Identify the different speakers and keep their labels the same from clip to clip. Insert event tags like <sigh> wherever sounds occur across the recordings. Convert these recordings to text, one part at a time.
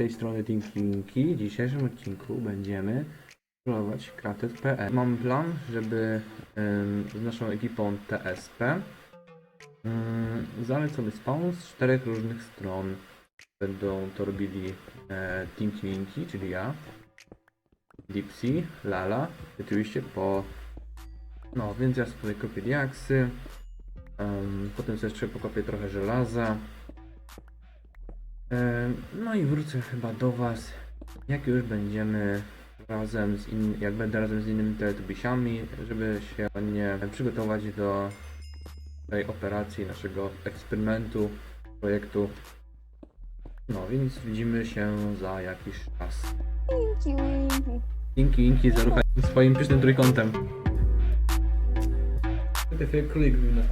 Speaker 1: tej strony Tinky Winky. W dzisiejszym odcinku będziemy próbować Kratet.pl. Mam plan, żeby z naszą ekipą TSP ym, znaleźć sobie spawn z czterech różnych stron. Będą to robili e, czyli ja, Dipsy, Lala, oczywiście po... No, więc ja sobie kopię diaksy, ym, potem sobie jeszcze pokopię trochę żelaza, No i wrócę chyba do Was, jak już będziemy razem z in... jak będę razem z innymi teletubisiami, żeby się nie przygotować do tej operacji, naszego eksperymentu, projektu. No więc widzimy się za jakiś czas.
Speaker 2: Winki.
Speaker 1: Inki, inki, zaruchaj swoim pysznym trójkątem. Ty królik był na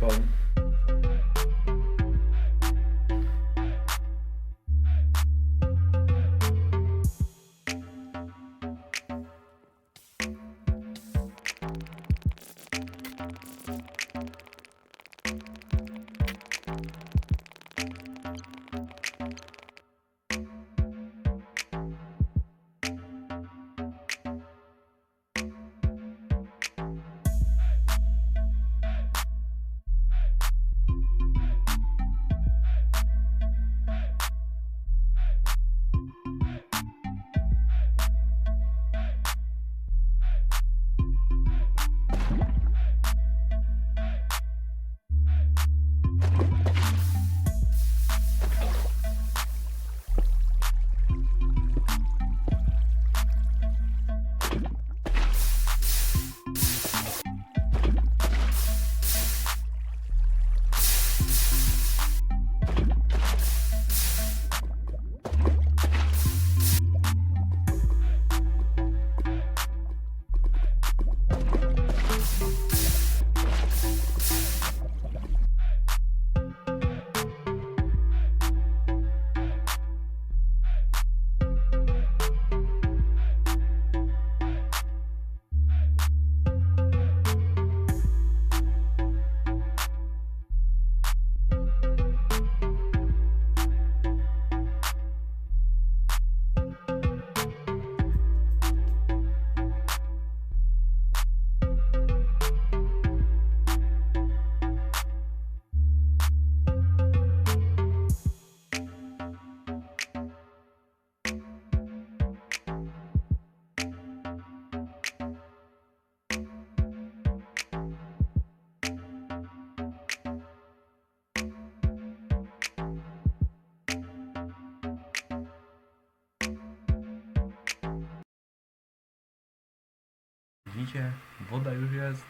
Speaker 3: Widzicie? Woda już jest.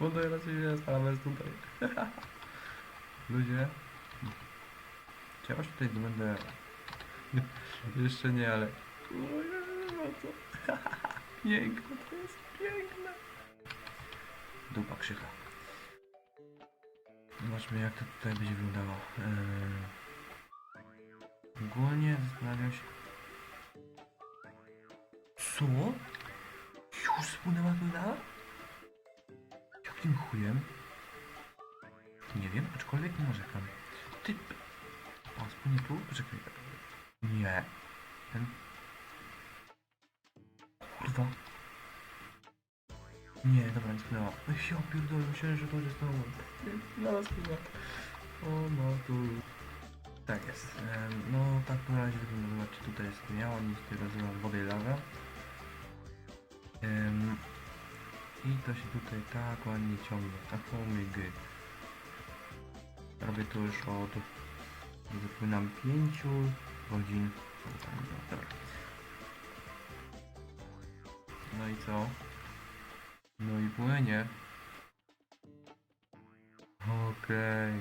Speaker 3: Woda już jest, a jest tutaj. <laughs> Ludzie. Was tutaj nie będę... <laughs> Jeszcze nie, ale... <laughs> Piękne, to jest piękne. Dupa krzycha. Zobaczmy jak to tutaj będzie wyglądało. Eee... Ogólnie zastanawiam się... Co? Już spłynęła woda? Jakim chujem? Nie wiem, aczkolwiek nie narzekam. Ty... O, spłynie tu? Poczekaj. Nie. Ten... Kurwa. Nie, dobra, nie spłynęła. No ja pierdolę, myślałem, że to jest znowu. Zaraz chyba. O, no tu... Tak jest. No, tak na razie wygląda. Zobaczcie, tutaj jest miała, nic tutaj rozumiem wodę i lawę. Ym, I to się tutaj tak ładnie ciągnie. A pomygy. Robię to już od zapomniałem 5 godzin. Dobra. No i co? No i płynie. Okej.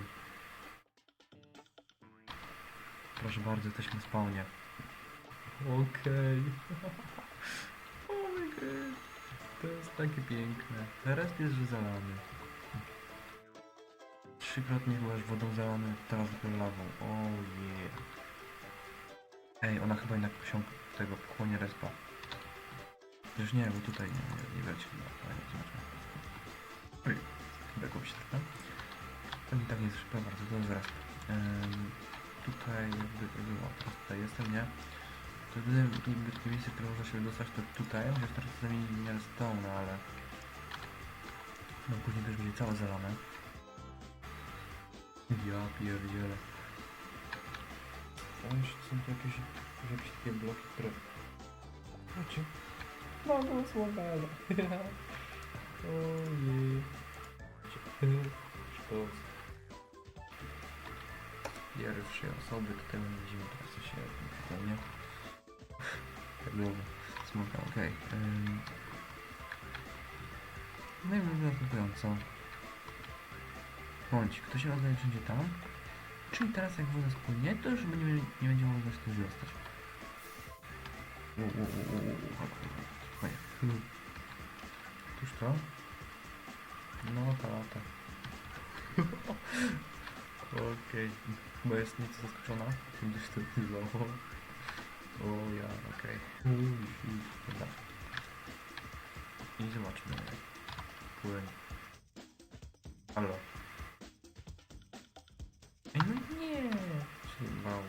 Speaker 3: Proszę bardzo, jesteśmy w spawnie. Okej. God. <laughs> To jest takie piękne. Teraz jest zalany. Trzykrotnie byłaś wodą zalany, teraz dopiero lawą. O je. Ej, ona chyba jednak posiąg tego pchłonie respa. Już nie, bo tutaj nie, nie, nie wiecie. No, fajnie, zobaczmy. Oj, chyba kogoś tak? To i tak jest szybko bardzo, to jest resp. Ym, tutaj jakby, jakby, o, teraz tutaj jestem, nie? To jedyne takie miejsce, które można się dostać to tutaj, chociaż teraz zamienić w miarę stone, ale... No później też będzie całe zalane. Ja pierdzielę. Są tu jakieś, jakieś takie bloki, które... Chodźcie. Błogosławiona. Ojej. Sztos. Pierwsze osoby, tutaj my widzimy teraz się dokładnie. Tak głowa. Smoka, okej. Ym. No i będzie następująco. Bądź, kto się rozdaje wszędzie tam. Czyli teraz jak woda spłynie, to już nie tym u, u, u, chodź, chodź, chodź, spokojnie. Tuż to? No ta lata. Okej, chyba jest nieco zaskoczona. Gdzieś to znowu. O ja, okej. Dobra. I zobaczmy. Płyń. Halo. Ej, no nie! Się mało.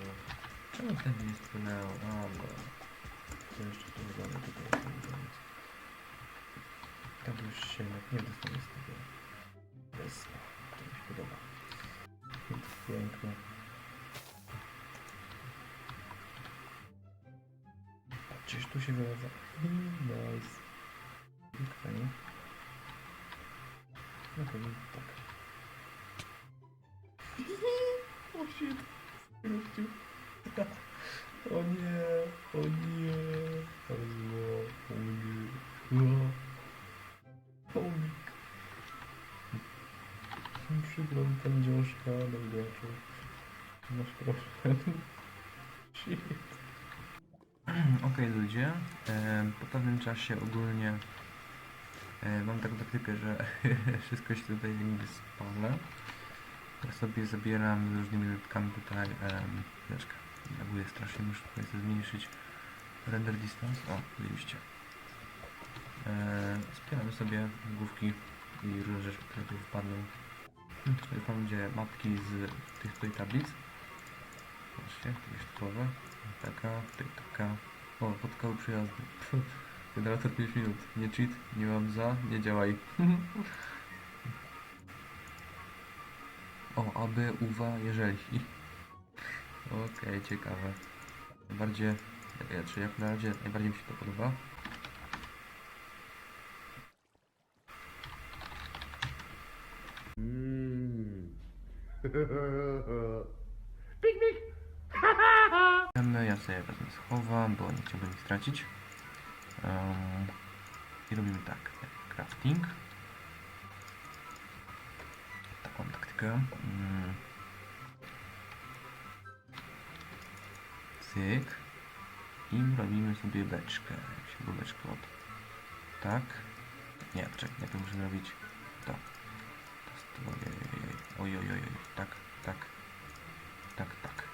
Speaker 3: Czemu ten nie spłynęło? O, bo... To jeszcze tu wygląda tutaj. Tam już się nie dostanę z tego. Bez... To mi się podoba. Jest piękne. Tu się wylewa. Nice. Fajnie. No pewnie tak. <laughs> O shit. Gościu. <laughs> O nie, o nie. Ale zło. O nie. Zło. Chomik. Przykro mi pan dziążka, dobraczu. Masz proszę. Shit. Okej ludzie, e, po pewnym czasie ogólnie mam taką taktykę, że <laughs> wszystko się tutaj jakby spala. Ja sobie zabieram z różnymi dodatkami tutaj um, chwileczkę. Laguję strasznie, muszę tutaj zmniejszyć render distance. O, widzieliście. E, Spieramy sobie główki i różne rzeczy, które tu wpadną. Tutaj pan będzie mapki z tych tutaj tablic. Zobaczcie, takie sztukowe. Taka, tutaj taka. O, podkały przyjazdy. <laughs> Generator 5 minut. Nie cheat, nie mam za, nie działaj. <laughs> o, aby, uwa, jeżeli. <laughs> Okej, ciekawe. Najbardziej, czy jak na razie najbardziej mi się to podoba. Mm.Emy, Ja sobie wezmę schowam, bo nie chciałbym ich stracić. Um, I robimy tak. Crafting. Taką taktykę. Mm. Cyk. I robimy sobie beczkę. Jak się beczkę od... Tak. Nie, czekaj, najpierw muszę zrobić to. To jest to. Oj, oj, oj, oj, oj. Tak, tak. Tak, tak.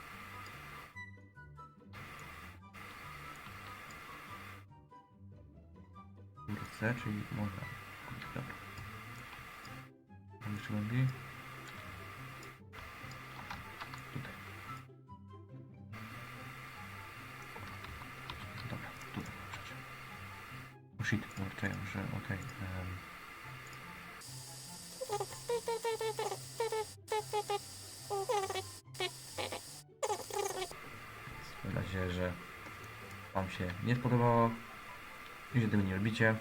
Speaker 3: Chcę, czyli można. Dobra. Jeszcze głębiej. Tutaj. Dobra, tutaj. Przecież. O shit, czekaj, że okej. em. Mam nadzieję, że Wam się nie spodobało że tego nie robicie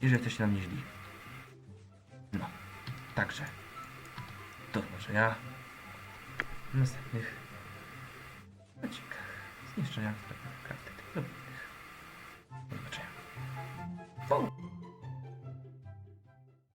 Speaker 3: i że jesteście na mnie źli. No, także może ja w następnych odcinkach zniszczenia karty tych Do zobaczenia.